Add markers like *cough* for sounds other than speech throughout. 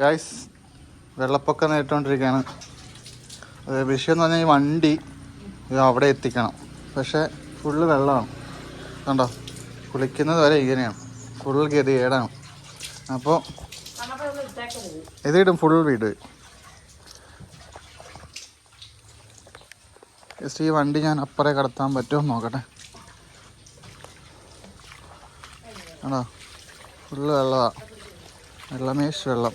Guys വെള്ളപ്പൊക്കം നേരിട്ടുകൊണ്ടിരിക്കുകയാണ് അത് വിഷയം എന്ന് പറഞ്ഞാൽ ഈ വണ്ടി അവിടെ എത്തിക്കണം. പക്ഷേ ഫുള്ള് വെള്ളമാണ്. കണ്ടോ? കുളിക്കുന്നത് വരെ ഇങ്ങനെയാണ്. ഫുൾ ഗതി ഏടാണ് അപ്പോൾ ഇതിടും ഫുൾ വീട്. ജസ്റ്റ് ഈ വണ്ടി ഞാൻ അപ്പുറേ കടത്താൻ പറ്റുമോ നോക്കട്ടെ. കണ്ടോ? ഫുള്ള് വെള്ളമാണ് വെള്ളമേശ് വെള്ളം.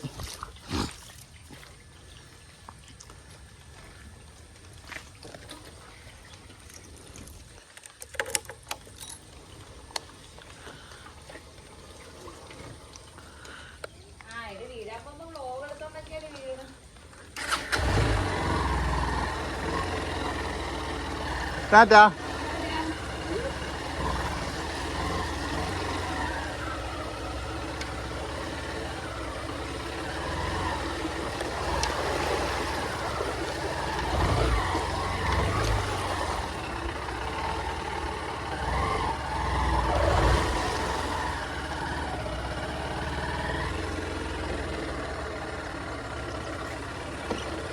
ടാറ്റാ.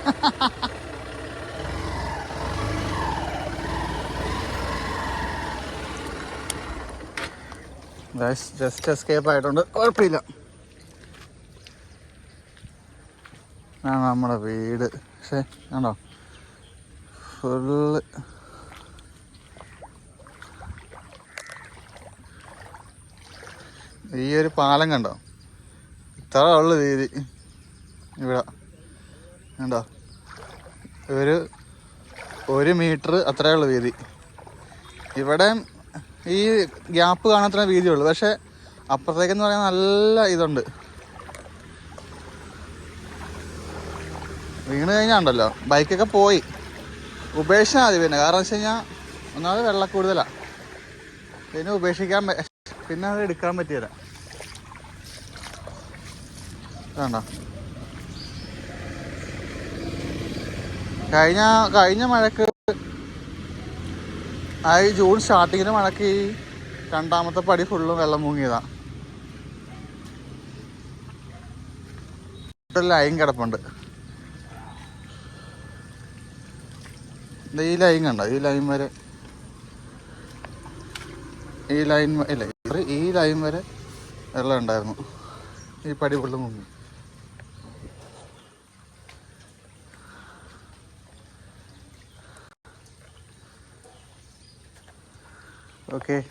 *laughs* ജസ്റ്റ് എസ്കേപ്പ് ആയിട്ടുണ്ട്. കുഴപ്പമില്ല. നമ്മുടെ വീട്. പക്ഷേ കണ്ടോ? ഫുള്ള് ഈ ഒരു പാലം കണ്ടോ? ഇത്ര ഉള്ളു രീതി ഇവിടെ. കണ്ടോ? ഒരു ഒരു മീറ്റർ അത്രയേ ഉള്ളൂ വീതി. ഇവിടെ ഈ ഗ്യാപ്പ് കാണാത്ര വീതിയുള്ളൂ. പക്ഷെ അപ്പുറത്തേക്കെന്ന് പറയാൻ നല്ല ഇതുണ്ട്. വീണ് കഴിഞ്ഞാൽ ഉണ്ടല്ലോ. ബൈക്കൊക്കെ പോയി. ഉപേക്ഷിച്ചാൽ മതി പിന്നെ. കാരണം വെച്ച് കഴിഞ്ഞാൽ ഒന്നാമത് വെള്ളം കൂടുതലാണ് പിന്നെ ഉപേക്ഷിക്കാൻ പിന്നെ അത് എടുക്കാൻ പറ്റിയല്ല വേണ്ട കഴിഞ്ഞ കഴിഞ്ഞ മഴക്ക് ആ ഈ ജൂൺ സ്റ്റാർട്ടിങ്ങിന് മഴക്ക് ഈ രണ്ടാമത്തെ പടി ഫുള്ളും വെള്ളം മുങ്ങിയതാണ് ലൈൻ കിടപ്പുണ്ട്. ഈ ലൈൻ കണ്ട? ഈ ലൈൻ വരെ ഈ ലൈൻ ഇല്ല ഈ ലൈൻ വരെ വെള്ളം ഉണ്ടായിരുന്നു. ഈ പടി ഫുള്ളും മുങ്ങി. okay.